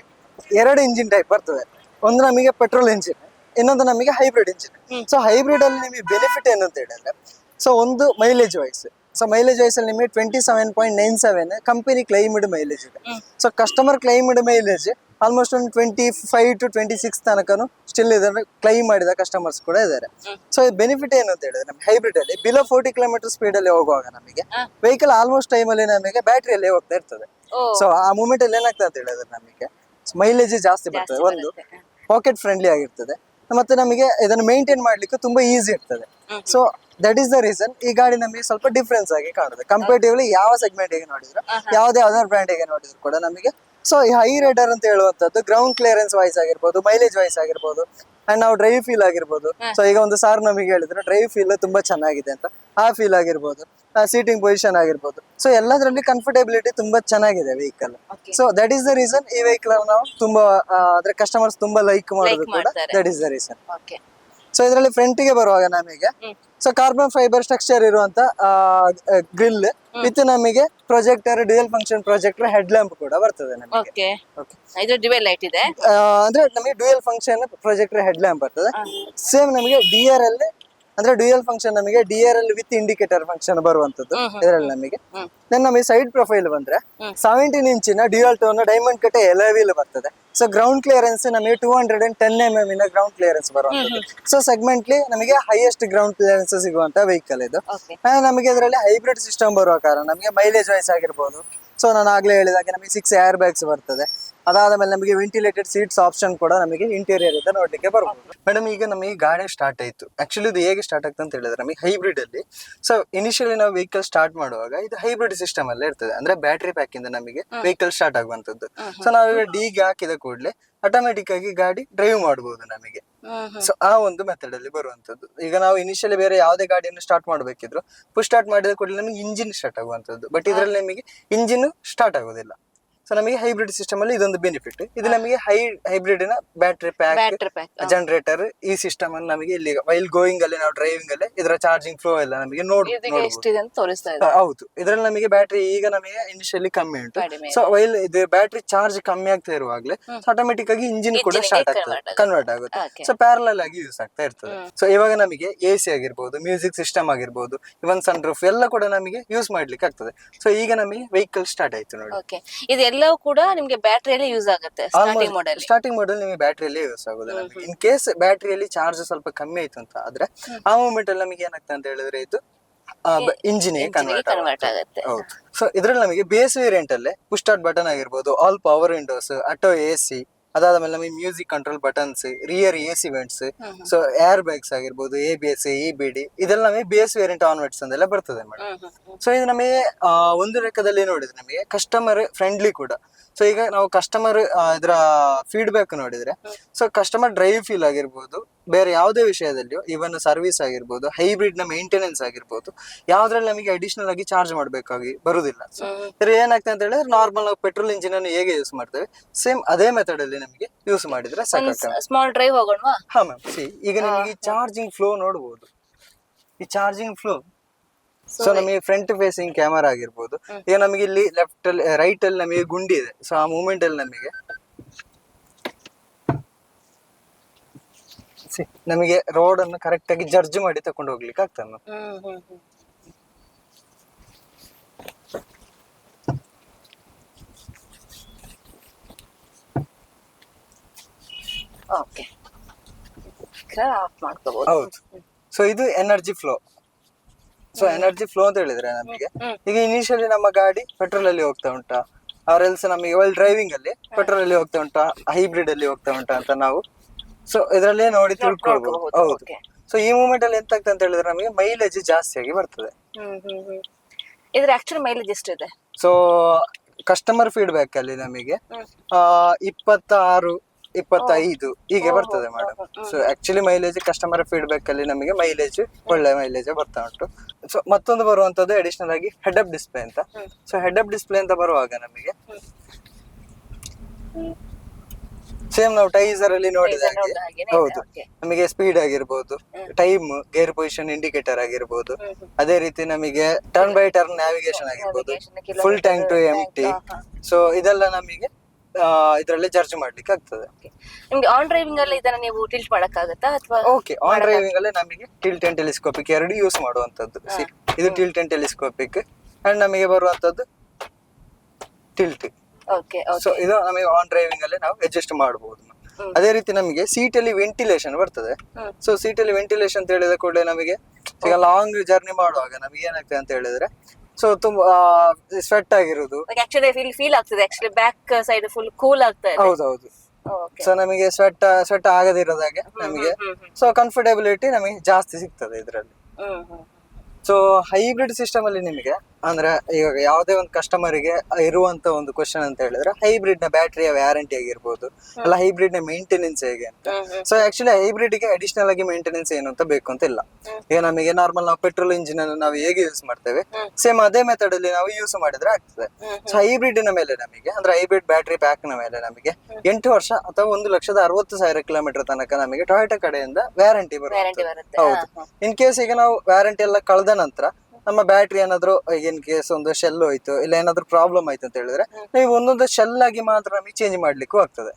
ಎರಡು ಇಂಜಿನ್ ಟೈಪ್ ಬರ್ತದೆ. ಒಂದು ನಮಗೆ ಪೆಟ್ರೋಲ್ ಇಂಜಿನ್ ಇನ್ನೊಂದು ನಮಗೆ ಹೈಬ್ರಿಡ್ ಇಂಜಿನ್ ಸೊ ಹೈಬ್ರಿಡ್ ಅಲ್ಲಿ ನಿಮಗೆ ಬೆನಿಫಿಟ್ ಏನು ಅಂತ ಹೇಳಿದ್ರೆ ಸೊ ಒಂದು mileage wise so mileage wise ಅಲ್ಲಿ ನಿಮಗೆ twenty seven point nine seven company claimed mileage ಇದೆ. So customer claimed mileage almost ಒಂದು twenty five to twenty six ತನಕನು still ಇದನ್ನು ಕ್ಲೈಮ್ ಮಾಡಿದ ಕಸ್ಟಮರ್ಸ್ ಕೂಡ ಇದ್ದಾರೆ. ಸೊ ಬೆನಿಫಿಟ್ ಏನು ಅಂತ ಹೇಳಿದ್ರೆ ನಮ್ಗೆ ಹೈಬ್ರಿಡ್ ಅಲ್ಲಿ ಬಿಲೋ ಫೋರ್ಟಿ ಕಿಲೋಮೀಟರ್ ಸ್ಪೀಡ್ ಅಲ್ಲಿ ಹೋಗುವಾಗ ನಮಗೆ ವೆಹಿಕಲ್ ಆಲ್ಮೋಸ್ಟ್ ಟೈಮ್ ಅಲ್ಲಿ ನಮಗೆ ಬ್ಯಾಟ್ರಿಯಲ್ಲಿ ಹೋಗ್ತಾ ಇರ್ತದೆ. ಸೊ ಆ ಮೂಮೆಂಟ್ ಅಲ್ಲಿ ಏನಾಗ್ತದೆ ಅಂತ ಹೇಳಿದ್ರೆ ನಮಗೆ ಮೈಲೇಜ್ ಜಾಸ್ತಿ ಬರ್ತದೆ ಒಂದು ಪಾಕೆಟ್ ಫ್ರೆಂಡ್ಲಿ ಆಗಿರ್ತದೆ. ಮತ್ತೆ ನಮಗೆ ಇದನ್ನು ಮೇಂಟೈನ್ ಮಾಡ್ಲಿಕ್ಕೆ ತುಂಬಾ ಈಸಿ ಇರ್ತದೆ. So that is the reason ಈ ಗಾಡಿ ನಮಗೆ ಸ್ವಲ್ಪ ಡಿಫ್ರೆನ್ಸ್ ಆಗಿ ಕಾಣುತ್ತೆ. ಕಂಪೇಟಿವ್ಲಿ ಯಾವ ಸೆಗ್ಮೆಂಟ್ಗೆ ನೋಡಿದ್ರು ಯಾವುದೇ ಅದರ್ ಬ್ರ್ಯಾಂಡ್ಗೆ ನೋಡಿದ್ರು ಕೂಡ ನಮಗೆ. ಸೊ ಈ ಹೈ ರೈಡರ್ ಅಂತ ಹೇಳುವಂತದ್ದು ಗ್ರೌಂಡ್ ಕ್ಲಿಯರೆನ್ಸ್ ವೈಸ್ ಆಗಿರ್ಬೋದು ಮೈಲೇಜ್ ವೈಸ್ ಆಗಿರ್ಬೋದು ಅಂಡ್ ನಾವು ಡ್ರೈವ್ ಫೀಲ್ ಆಗಿರ್ಬೋದು. ಸೊ ಈಗ ಒಂದು ಸಾರ್ ನಮಗೆ ಹೇಳಿದ್ರು ಡ್ರೈವ್ ಫೀಲ್ ತುಂಬಾ ಚೆನ್ನಾಗಿದೆ ಅಂತ. ಆ ಫೀಲ್ ಆಗಿರ್ಬೋದು ಸೀಟಿಂಗ್ ಪೊಸಿಷನ್ ಆಗಿರ್ಬೋದು. ಸೊ ಎಲ್ಲದರಲ್ಲಿ ಕಂಫರ್ಟೆಬಿಲಿಟಿ ತುಂಬಾ ಚೆನ್ನಾಗಿದೆ vehicle. So that is the reason ಈ ವೆಹಿಕಲ್ ನಾವು ತುಂಬಾ ಅಂದ್ರೆ ಕಸ್ಟಮರ್ಸ್ ತುಂಬಾ ಲೈಕ್ ಮಾಡೋದು ಕೂಡ. That is the reason okay so ಇದರಲ್ಲಿ ಫ್ರಂಟ್ಗೆ ಬರುವಾಗ ನಮಗೆ ಸೊ ಕಾರ್ಬನ್ ಫೈಬರ್ ಸ್ಟ್ರಕ್ಚರ್ ಇರುವಂತ ಗ್ರಿಲ್ ವಿತ್ ನಮಗೆ projector dual function projector head lamp ಕೂಡ ಬರ್ತದೆ ನಮಗೆ. ಅಂದ್ರೆ ನಮಗೆ dual function projector head lamp ಬರ್ತದೆ ಸೇಮ್ ನಮಗೆ ಡಿ ಆರ್ ಅಲ್ಲಿ ಅಂದ್ರೆ ಡ್ಯೂಯಲ್ ಫಂಕ್ಷನ್ ನಮಗೆ D R with indicator function ಬರುವಂತದ್ದು ಇದರಲ್ಲಿ ನಮಗೆ. ದೆನ್ ನಮಗೆ ಸೈಡ್ ಪ್ರೊಫೈಲ್ ಬಂದ್ರೆ ಸೆವೆಂಟೀನ್ ಇಂಚಿನ ಡ್ಯೂಯಲ್ ಟೋನ್ ಡೈಮಂಡ್ ಕಟ್ಟೆ ಎಲೆವಿಲ್ ಬರ್ತದೆ. ಸೊ ಗ್ರೌಂಡ್ ಕ್ಲಿಯರೆನ್ಸ್ ನಮಗೆ two hundred and ten M M ಇನ ಗ್ರೌಂಡ್ ಕ್ಲಿಯರೆನ್ಸ್ ಬರುವಂತದ್ದು. ಸೊ ಸೆಗ್ಮೆಂಟ್ಲಿ ನಮಗೆ ಹೈಯೆಸ್ಟ್ ಗ್ರೌಂಡ್ ಕ್ಲಿಯರೆನ್ಸ್ ಸಿಗುವಂತ ವೆಹಿಕಲ್ ಇದು. ನಮಗೆ ಇದರಲ್ಲಿ ಹೈಬ್ರಿಡ್ ಸಿಸ್ಟಮ್ ಬರುವ ಕಾರಣ ನಮಗೆ ಮೈಲೇಜ್ ವೈಸ್ ಆಗಿರ್ಬೋದು. ಸೊ ನಾನು ಆಗ್ಲೇ ಹೇಳಿದಾಗೆ ನಮಗೆ ಸಿಕ್ಸ್ ಏರ್ ಬ್ಯಾಗ್ಸ್ ಬರ್ತದೆ. ಅದಾದ ಮೇಲೆ ನಮಗೆ ವೆಂಟಿಲೇಟೆಡ್ ಸೀಟ್ಸ್ ಆಪ್ಷನ್ ಕೂಡ ನಮಗೆ ಇಂಟೀರಿಯರ್ ಇಂದ ನೋಡ್ಲಿಕ್ಕೆ ಬರಬಹುದು ಮೇಡಮ್ ಈಗ ನಮಗೆ ಗಾಡಿ ಸ್ಟಾರ್ಟ್ ಆಯ್ತು. ಆಕ್ಚುಲಿ ಇದು ಹೇಗೆ ಸ್ಟಾರ್ಟ್ ಆಗ್ತದೆ ಅಂತ ಹೇಳಿದ್ರೆ ನಮಗೆ ಹೈಬ್ರಿಡ್ ಅಲ್ಲಿ ಸೊ ಇನಿಷಿಯಲಿ ನಾವು ವೆಹಿಕಲ್ ಸ್ಟಾರ್ಟ್ ಮಾಡುವಾಗ ಇದು ಹೈಬ್ರಿಡ್ ಸಿಸ್ಟಮ್ ಅಲ್ಲೇ ಇರ್ತದೆ. ಅಂದ್ರೆ ಬ್ಯಾಟ್ರಿ ಪ್ಯಾಕ್ ಇಂದ ನಮಗೆ ವೆಹಿಕಲ್ ಸ್ಟಾರ್ಟ್ ಆಗುವಂತದ್ದು ಸೊ ನಾವೀಗ ಡಿಗೆ ಹಾಕಿದ ಕೂಡಲೇ ಆಟೋಮೆಟಿಕ್ ಆಗಿ ಗಾಡಿ ಡ್ರೈವ್ ಮಾಡಬಹುದು ನಮಗೆ. ಸೊ ಆ ಒಂದು ಮೆಥಡ್ ಅಲ್ಲಿ ಬರುವಂತದ್ದು ಈಗ ನಾವು ಇನಿಷಿಯಲಿ ಬೇರೆ ಯಾವುದೇ ಗಾಡಿಯನ್ನು ಸ್ಟಾರ್ಟ್ ಮಾಡಬೇಕಿದ್ರು ಪುಷ್ ಸ್ಟಾರ್ಟ್ ಮಾಡಿದ ಕೂಡಲೇ ನಮಗೆ ಇಂಜಿನ್ ಸ್ಟಾರ್ಟ್ ಆಗುವಂತದ್ದು ಬಟ್ ಇದರಲ್ಲಿ ನಿಮಗೆ ಇಂಜಿನ್ ಸ್ಟಾರ್ಟ್ ಆಗೋದಿಲ್ಲ. ಸೊ ನಮಗೆ ಹೈಬ್ರಿಡ್ ಸಿಸ್ಟಮ್ ಅಲ್ಲಿ ಇದೊಂದು ಬೆನಿಫಿಟ್ ಇದು ನಮಗೆ ಹೈ ಹೈಬ್ರಿಡ್ನ ಬ್ಯಾಟರಿ ಪ್ಯಾಕ್ ಜನರೇಟರ್ ಈ ಸಿಸ್ಟಮ್ ಅನ್ನು ನಮಗೆ ಇಲ್ಲಿ ವೈಲ್ ಗೋಯಿಂಗ್ ಅಲ್ಲಿ ನಾವು ಡ್ರೈವಿಂಗ್ ಅಲ್ಲಿ ಇದರ ಚಾರ್ಜಿಂಗ್ ಫ್ಲೋ ಎಲ್ಲ ನಮಗೆ ನೋಡ್ ಇದೀಗ ನೋಡ್ಬೋದು. ಎಷ್ಟಿದೆ ಅಂತ ತೋರಿಸ್ತಾ ಇದೆ ಹ, ಹೌದು. ಇದರಲ್ಲಿ ನಮಗೆ ಬ್ಯಾಟ್ರಿ ಈಗ ನಮಗೆ ಇನಿಷಿಯಲಿ ಕಮ್ಮಿ ಉಂಟು. ಕಡಿಮೆ ಸೊ ವೈಲ್ ಇದು ಬ್ಯಾಟ್ರಿ ಚಾರ್ಜ್ ಕಮ್ಮಿ ಆಗ್ತಾ ಇರುವಾಗ್ಲೇ ಆಟೋಮೆಟಿಕ್ ಆಗಿ ಇಂಜಿನ್ ಕೂಡ Engine ಗೆ ಸ್ಟಾರ್ಟ್ convert ಆಗ್ತದೆ ಆಗುತ್ತೆ. ಕನ್ವರ್ಟ್ ಆಗುತ್ತೆ. Okay. ಸೊ ಪ್ಯಾರಲಲ್ ಆಗಿ ಯೂಸ್ ಆಗ್ತಾ ಇರ್ತದೆ. ಸೊ ಇವಾಗ ನಮಗೆ ಎ ಸಿ ಆಗಿರ್ಬೋದು ಮ್ಯೂಸಿಕ್ ಸಿಸ್ಟಮ್ ಆಗಿರ್ಬೋದು ಇವನ್ ಸನ್ ರೂಫ್ ಎಲ್ಲ ಕೂಡ ನಮಗೆ ಯೂಸ್ ಮಾಡ್ಲಿಕ್ಕೆ ಆಗ್ತದೆ. ಸೊ ಈಗ ನಮಗೆ ವೆಹಿಕಲ್ ಸ್ಟಾರ್ಟ್ ಆಯ್ತು ನೋಡಿ. ಓಕೆ ಇದೆಲ್ಲವೂ ಕೂಡ ನಿಮ್ಗೆ ಬ್ಯಾಟ್ರಿಯಲ್ಲಿ ಯೂಸ್ ಆಗುತ್ತೆ ಸ್ಟಾರ್ಟಿಂಗ್ ಮಾಡೆಲ್ ಸ್ಟಾರ್ಟಿಂಗ್ ಮಾಡಲ್ ನಿಮಗೆ ಬ್ಯಾಟ್ರಿಯಲ್ಲಿ ಯೂಸ್ ಆಗೋದು ನಮಗೆ. ಇನ್ ಕೇಸ್ ಬ್ಯಾಟ್ರಿಯಲ್ಲಿ ಚಾರ್ಜ್ ಸ್ವಲ್ಪ ಕಮ್ಮಿ ಆಯ್ತು ಅಂತ ಆದ್ರೆ ಆ ಮೂಮೆಂಟ್ ಅಲ್ಲಿ ನಮಗೆ ಏನಾಗ್ತದೆ ಅಂತ ಹೇಳಿದ್ರೆ ಇದು ಇಂಜಿನ್ ಕನ್ವರ್ಟ್ ಆಗುತ್ತೆ. ಸೊ ಇದ್ರಲ್ಲಿ ನಮಗೆ ಬೇಸ್ ವೇರಿಯಂಟ್ ಅಲ್ಲೇ ಪುಷ್ ಸ್ಟಾರ್ಟ್ ಬಟನ್ ಆಗಿರ್ಬೋದು all power windows auto A C ಅದಾದ್ಮೇಲೆ ನಮಗೆ music control buttons rear A C vents so air bags ಆಗಿರ್ಬೋದು A B S E B D ಇದೆಲ್ಲ ನಮಗೆ ಬೇಸ್ ವೇರಿಯಂಟ್ ಆನ್ವೆಟ್ಸ್ ಅಂದೆಲ್ಲ ಬರ್ತದೆ ಮೇಡಮ್. ಸೊ ಇದು ನಮಗೆ ಒಂದು ಲೆಕ್ಕದಲ್ಲಿ ನೋಡಿದ್ರೆ ನಮಗೆ ಕಸ್ಟಮರ್ ಫ್ರೆಂಡ್ಲಿ ಕೂಡ. ಸೊ ಈಗ ನಾವು ಕಸ್ಟಮರ್ ಇದರ ಫೀಡ್ಬ್ಯಾಕ್ ನೋಡಿದ್ರೆ ಸೊ ಕಸ್ಟಮರ್ ಡ್ರೈವ್ ಫೀಲ್ ಆಗಿರ್ಬೋದು ಬೇರೆ ಯಾವುದೇ ವಿಷಯದಲ್ಲಿಯೂ ಇವನ್ ಸರ್ವಿಸ್ ಆಗಿರ್ಬೋದು ಹೈಬ್ರಿಡ್ನ ಮೇಂಟೆನೆನ್ಸ್ ಆಗಿರ್ಬೋದು ಯಾವ್ದ್ರಲ್ಲಿ ನಮಗೆ ಅಡಿಷನಲ್ ಆಗಿ ಚಾರ್ಜ್ ಮಾಡಬೇಕಾಗಿ ಬರುದಿಲ್ಲ. ಸೊ ಏನಾಗ್ತದೆ ಅಂತ ಹೇಳಿದ್ರೆ ನಾರ್ಮಲ್ ನಾವು ಪೆಟ್ರೋಲ್ ಇಂಜಿನ್ ಅನ್ನು ಹೇಗೆ ಯೂಸ್ ಮಾಡ್ತೇವೆ ಸೇಮ್ ಅದೇ ಮೆಥಡ್ ಅಲ್ಲಿ ನಮಗೆ ಯೂಸ್ ಮಾಡಿದ್ರೆ ಸ್ಮಾಲ್ ಡ್ರೈವ್ ಹೋಗೋಣವಾ? ಹಾ ಮ್ಯಾಮ್ ಸಿ ಈಗ ನಿಮಗೆ ಚಾರ್ಜಿಂಗ್ ಫ್ಲೋ ನೋಡಬಹುದು ಈ ಚಾರ್ಜಿಂಗ್ ಫ್ಲೋ ಸೊ ನಮಗೆ ಫ್ರಂಟ್ ಫೇಸಿಂಗ್ ಕ್ಯಾಮರಾ ಆಗಿರ್ಬೋದು. ಈಗ ನಮಗೆ ಇಲ್ಲಿ ಲೆಫ್ಟ್ ಅಲ್ಲಿ ರೈಟ್ ಅಲ್ಲಿ ನಮಗೆ ಗುಂಡಿ ಇದೆ. ಸೊ ಆ ಮೂಮೆಂಟ್ ಅಲ್ಲಿ ನಮಗೆ ನಮಗೆ ರೋಡ್ ಅನ್ನು ಕರೆಕ್ಟ್ ಆಗಿ ಜಡ್ಜ್ ಮಾಡಿ ತಕೊಂಡು ಹೋಗ್ಲಿಕ್ಕೆ ಆಗ್ತದೆ ಓಕೆ ಆಫ್ ಮಾಡ್ಕೋಬಹುದು ಹೌದು. ಸೊ ಇದು energy flow so energy flow ಅಂತ ಹೇಳಿದ್ರೆ ನಮಗೆ. ಈಗ ಇನಿಷಿಯಲಿ ನಮ್ಮ ಗಾಡಿ ಪೆಟ್ರೋಲ್ ಅಲ್ಲಿ ಹೋಗ್ತಾ ಉಂಟಾ. ಅವ್ರ ಎಲ್ಸ ನಮಗೆ ಒಳ್ಳೆ ಡ್ರೈವಿಂಗ್ ಅಲ್ಲಿ ಪೆಟ್ರೋಲ್ ಅಲ್ಲಿ ಹೋಗ್ತಾ ಉಂಟಾ. ಹೈಬ್ರಿಡ್ ಅಲ್ಲಿ ಹೋಗ್ತಾ ಉಂಟಾ ಅಂತ ನಾವು. ಸೊ ಇದರಲ್ಲೇ ನೋಡಿ ತಿಳ್ಕೊಳ್ಬಹುದು ಹೌದು. ಸೊ ಈ ಮೂಮೆಂಟ್ ಅಲ್ಲಿ ಎಂತ ಆಗ್ತದೆ ಅಂತ ಹೇಳಿದ್ರೆ ನಮಗೆ ಮೈಲೇಜ್ ಜಾಸ್ತಿ ಆಗಿ ಬರ್ತದೆ ಇದ್ರ ಆಕ್ಚುಲಿ ಮೈಲೇಜ್ ಎಷ್ಟಿದೆ ಸೊ ಕಸ್ಟಮರ್ ಫೀಡ್ಬ್ಯಾಕ್ ಅಲ್ಲಿ ನಮಗೆ ಇಪ್ಪತ್ತಾರು ಇಪ್ಪತ್ತೈದು ಹೀಗೆ ಬರ್ತದೆ madam so actually mileage customer feedback ಅಲ್ಲಿ ನಮಗೆ ಮೈಲೇಜ್ ಒಳ್ಳೆ ಮೈಲೇಜ್ ಬರ್ತಾ ಉಂಟು. ಸೊ ಮತ್ತೊಂದು ಬರುವಂತದ್ದು ಅಡಿಷನಲ್ ಆಗಿ ಹೆಡ್ ಅಪ್ ಡಿಸ್ಪ್ಲೇ ಅಂತ. ಸೊ ಹೆಡ್ ಅಪ್ ಡಿಸ್ಪ್ಲೇ ಅಂತ ಬರುವಾಗ ನಮಗೆ ಸೇಮ್ ನಾವು ಟೈಸರ್ ಅಲ್ಲಿ ನೋಡಿದ ಹಾಗೆ. ಹೌದು. ನಮಗೆ ಸ್ಪೀಡ್ ಆಗಿರ್ಬೋದು ಟೈಮ್ ಗೇರ್ ಪೊಸಿಷನ್ ಇಂಡಿಕೇಟರ್ ಆಗಿರ್ಬೋದು. ಅದೇ ರೀತಿ ನಮಗೆ ಟರ್ನ್ ಬೈ ಟರ್ನ್ ನ್ಯಾವಿಗೇಷನ್ ಆಗಿರ್ಬೋದು. Full tank to MT M T so ಇದೆಲ್ಲ ನಮಗೆ ಇದರಲ್ಲಿ ಜಡ್ಜ್ ಮಾಡ್ಲಿಕ್ಕೆ ಆಗ್ತದೆ ನಿಮ್ಗೆ ಆನ್ ಡ್ರೈವಿಂಗ್ ಅಲ್ಲಿ ಇದನ್ನ ನೀವು ಟಿಲ್ಟ್ ಮಾಡಕ್ಕಾಗತ್ತಾ ಅಥವಾ ಓಕೆ ಆನ್ ಡ್ರೈವಿಂಗ್ ಅಲ್ಲೇ ನಮಗೆ ಟಿಲ್ಟ್ ಅಂಡ್ ಟೆಲಿಸ್ಕೋಪಿಕ್ ಎರಡು ಯೂಸ್ ಮಾಡುವಂತದ್ದು ಸಿ ಇದು ಟಿಲ್ಟ್ ಅಂಡ್ ಟೆಲಿಸ್ಕೋಪಿಕ್ ಅಂಡ್ ನಮಗೆ ಬರುವಂತದ್ದು ಟಿಲ್ಟ್ ಓಕೆ ಸೊ ಇದು ನಮಗೆ ಆನ್ ಡ್ರೈವಿಂಗ್ ಅಲ್ಲೇ ನಾವು ಅಡ್ಜಸ್ಟ್ ಮಾಡಬಹುದು ಅದೇ ರೀತಿ ನಮಗೆ ಸೀಟ್ ಅಲ್ಲಿ ವೆಂಟಿಲೇಷನ್ ಬರ್ತದೆ. ಸೊ ಸೀಟ್ ಅಲ್ಲಿ ವೆಂಟಿಲೇಷನ್ ಅಂತ ಹೇಳಿದ ಕೂಡಲೇ ನಮಗೆ ಈಗ ಲಾಂಗ್ ಜರ್ನಿ ಮಾಡುವಾಗ ನಮಗೆ ಏನಾಗ್ತದೆ ಅಂತ ಹೇಳಿದ್ರೆ ಸೊ ತುಂಬಾ ಸ್ವೆಟ್ ಆಗಿರೋದು. ಆಕ್ಚುಲಿ ಫೀಲ್ ಫೀಲ್ ಆಗ್ತದೆ. Actually back side full cool ಆಗ್ತಾ ಹೌದು ಹೌದೌದು. ಓಕೆ ಸೊ ನಮಗೆ ಸ್ವೆಟ್ ಸ್ವೆಟ್ ಆಗದಿರೋದಾಗೆ ನಮಗೆ. ಸೊ ಕಂಫರ್ಟಬಿಲಿಟಿ ನಮಗೆ ಜಾಸ್ತಿ ಸಿಗ್ತದೆ ಇದರಲ್ಲಿ. ಸೊ ಹೈಬ್ರಿಡ್ ಸಿಸ್ಟಮ್ ಅಲ್ಲಿ ನಿಮಗೆ? ಅಂದ್ರೆ ಇವಾಗ ಯಾವುದೇ ಒಂದು ಕಸ್ಟಮರಿಗೆ ಇರುವಂತ ಒಂದು ಕ್ವಶನ್ ಅಂತ ಹೇಳಿದ್ರೆ ಹೈಬ್ರಿಡ್ನ ಬ್ಯಾಟರಿಯ ವ್ಯಾರಂಟಿ ಆಗಿರ್ಬೋದು ಅಲ್ಲ ಹೈಬ್ರಿಡ್ನ ಮೇಂಟೆನೆನ್ಸ್ ಹೇಗೆ ಅಂತ. ಸೊ ಆಕ್ಚುಲಿ ಹೈಬ್ರಿಡ್ಗೆ ಅಡಿಷನಲ್ ಆಗಿ ಮೇಂಟೆನೆನ್ಸ್ ಏನು ಅಂತ ಬೇಕು ಅಂತ ಇಲ್ಲ. ಈಗ ನಮಗೆ ನಾರ್ಮಲ್ ನಾವು ಪೆಟ್ರೋಲ್ ಇಂಜಿನ್ ಅನ್ನು ನಾವು ಹೇಗೆ ಯೂಸ್ ಮಾಡ್ತೇವೆ? ಸೇಮ್ ಅದೇ ಮೆಥಡ್ ಅಲ್ಲಿ ನಾವು ಯೂಸ್ ಮಾಡಿದ್ರೆ ಆಗ್ತದೆ. ಸೊ ಹೈಬ್ರಿಡ್ನ ಮೇಲೆ ನಮಗೆ ಅಂದ್ರೆ ಹೈಬ್ರಿಡ್ ಬ್ಯಾಟರಿ ಪ್ಯಾಕ್ನ ಮೇಲೆ ನಮಗೆ ಎಂಟು ವರ್ಷ ಅಥವಾ ಒಂದು ಲಕ್ಷದ ಅರವತ್ತು ಸಾವಿರ ಕಿಲೋಮೀಟರ್ ತನಕ ನಮಗೆ ಟೊಯೋಟಾ ಕಡೆಯಿಂದ ವ್ಯಾರಂಟಿ ಬರುತ್ತೆ. ಹೌದು. ಇನ್ ಕೇಸ್ ಈಗ ನಾವು ವ್ಯಾರಂಟಿ ಎಲ್ಲ ಕಳೆದ ನಂತರ ನಮ್ಮ ಬ್ಯಾಟ್ರಿ ಏನಾದ್ರು ಇನ್ ಕೇಸ್ ಒಂದು ಶೆಲ್ ಹೋಯ್ತು ಇಲ್ಲ ಏನಾದ್ರು ಪ್ರಾಬ್ಲಮ್ ಆಯ್ತು ಅಂತ ಹೇಳಿದ್ರೆ ನೀವು ಒಂದೊಂದು ಶೆಲ್ ಆಗಿ ಮಾತ್ರ ನಮಗೆ ಚೇಂಜ್ ಮಾಡ್ಲಿಕ್ಕೂ ಆಗ್ತದೆ.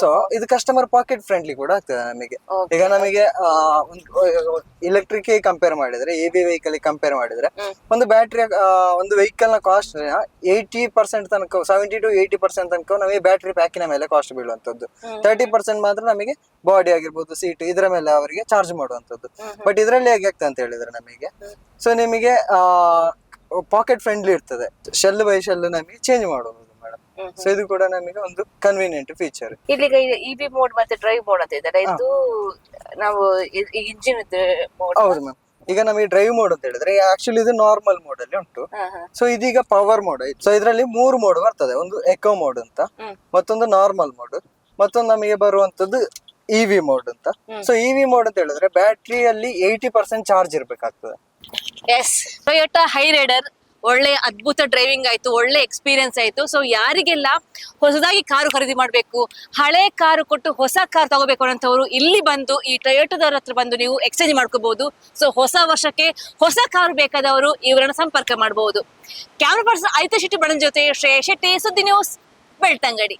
ಸೊ ಇದು ಕಸ್ಟಮರ್ ಪಾಕೆಟ್ ಫ್ರೆಂಡ್ಲಿ ಕೂಡ ಆಗ್ತದೆ ನಮಗೆ. ಈಗ ನಮಗೆ ಇಲೆಕ್ಟ್ರಿಕ್ ಕಂಪೇರ್ ಮಾಡಿದ್ರೆ ಎ ಬಿ ವೆಹಿಕಲ್ ಕಂಪೇರ್ ಮಾಡಿದ್ರೆ ಒಂದು ಬ್ಯಾಟ್ರಿ ಒಂದು ವೆಹಿಕಲ್ನ ಕಾಸ್ಟ್ ಏಯ್ಟಿ ಪರ್ಸೆಂಟ್ ತನಕ ಸೆವೆಂಟಿ ಟು ಏಯ್ಟಿ ಪರ್ಸೆಂಟ್ ತನಕ ನಮಗೆ ಬ್ಯಾಟ್ರಿ ಪ್ಯಾಕಿನ ಮೇಲೆ ಕಾಸ್ಟ್ ಬೀಳುವಂತದ್ದು ತರ್ಟಿ ಪರ್ಸೆಂಟ್ ಮಾತ್ರ ನಮಗೆ ಬಾಡಿ ಆಗಿರ್ಬೋದು ಸೀಟ್ ಇದರ ಮೇಲೆ ಅವರಿಗೆ ಚಾರ್ಜ್ ಮಾಡುವಂಥದ್ದು. ಬಟ್ ಇದರಲ್ಲಿ ಹೇಗೆ ಆಗ್ತದೆ ಅಂತ ಹೇಳಿದ್ರೆ ನಮಗೆ ಸೊ ನಿಮಗೆ ಪಾಕೆಟ್ ಫ್ರೆಂಡ್ಲಿ ಇರ್ತದೆ. ಶೆಲ್ ಬೈ ಶೆಲ್ ನಮಗೆ ಚೇಂಜ್ ಮೇಡಮ್ ಸೊ ಇದು ಕೂಡ ನಮಗೆ ಒಂದು ಕನ್ವೀನಿಯಂಟ್ ಫೀಚರ್ ಇಲ್ಲಿಗ ಇವಿ ಮೋಡ್ ಮತ್ತೆ ಡ್ರೈವ್ ಮೋಡ್ ಅಂತ ಇದ್ದಾರೆ. ಇದು ನಾವು ಇಂಜಿನ್ ಮೋಡ್ ಹೌದು ಮ್ಯಾಮ್ ಈಗ ನಮಗೆ ಡ್ರೈವ್ ಮೋಡ್ ಅಂತ ಹೇಳಿದ್ರೆ ಆಕ್ಚುಲಿ ಇದು ನಾರ್ಮಲ್ ಮೋಡ್ ಅಲ್ಲಿ ಉಂಟು. ಸೊ ಇದೀಗ ಪವರ್ ಮೋಡ್ ಸೊ ಇದರಲ್ಲಿ ಮೂರು ಮೋಡ್ ಬರ್ತದೆ. ಒಂದು ಎಕೋ ಮೋಡ್ ಅಂತ ಮತ್ತೊಂದು ನಾರ್ಮಲ್ ಮೋಡ್ ಮತ್ತೊಂದು ನಮಗೆ ಬರುವಂತದ್ದು ಇವಿ ವಿ ಮೋಡ್ ಅಂತ. ಸೊ ಇವಿ ಮೋಡ್ ಅಂತ ಹೇಳಿದ್ರೆ ಬ್ಯಾಟ್ರಿಯಲ್ಲಿ ಏಯ್ಟಿ ಪರ್ಸೆಂಟ್ ಚಾರ್ಜ್ ಇರ್ಬೇಕಾಗ್ತದೆ. ಎಸ್ ಟೊಯೋಟಾ ಹೈ ರೈಡರ್ ಒಳ್ಳೆ ಅದ್ಭುತ ಡ್ರೈವಿಂಗ್ ಆಯ್ತು, ಒಳ್ಳೆ ಎಕ್ಸ್ಪೀರಿಯನ್ಸ್ ಆಯ್ತು. ಸೊ ಯಾರಿಗೆಲ್ಲ ಹೊಸದಾಗಿ ಕಾರು ಖರೀದಿ ಮಾಡಬೇಕು, ಹಳೆ ಕಾರು ಕೊಟ್ಟು ಹೊಸ ಕಾರ್ ತಗೋಬೇಕು ಅನ್ನೋಂಥವ್ರು ಇಲ್ಲಿ ಬಂದು, ಈ ಟೊಯೋಟೋದವ್ರ ಹತ್ರ ಬಂದು ನೀವು ಎಕ್ಸ್ಚೇಂಜ್ ಮಾಡ್ಕೋಬಹುದು ಸೊ ಹೊಸ ವರ್ಷಕ್ಕೆ ಹೊಸ ಕಾರು ಬೇಕಾದವರು ಇವರನ್ನ ಸಂಪರ್ಕ ಮಾಡಬಹುದು ಕ್ಯಾಮ್ರಾ ಪರ್ಸನ್ ಆಯ್ತು ಶೆಟ್ಟಿ ಬಣ್ಣ ಜೊತೆ? ಶ್ರೇಯ ಶೆಟ್ಟಿ, ಸುದ್ದಿ ನ್ಯೂಸ್ ಬೆಳ್ತಂಗಡಿ.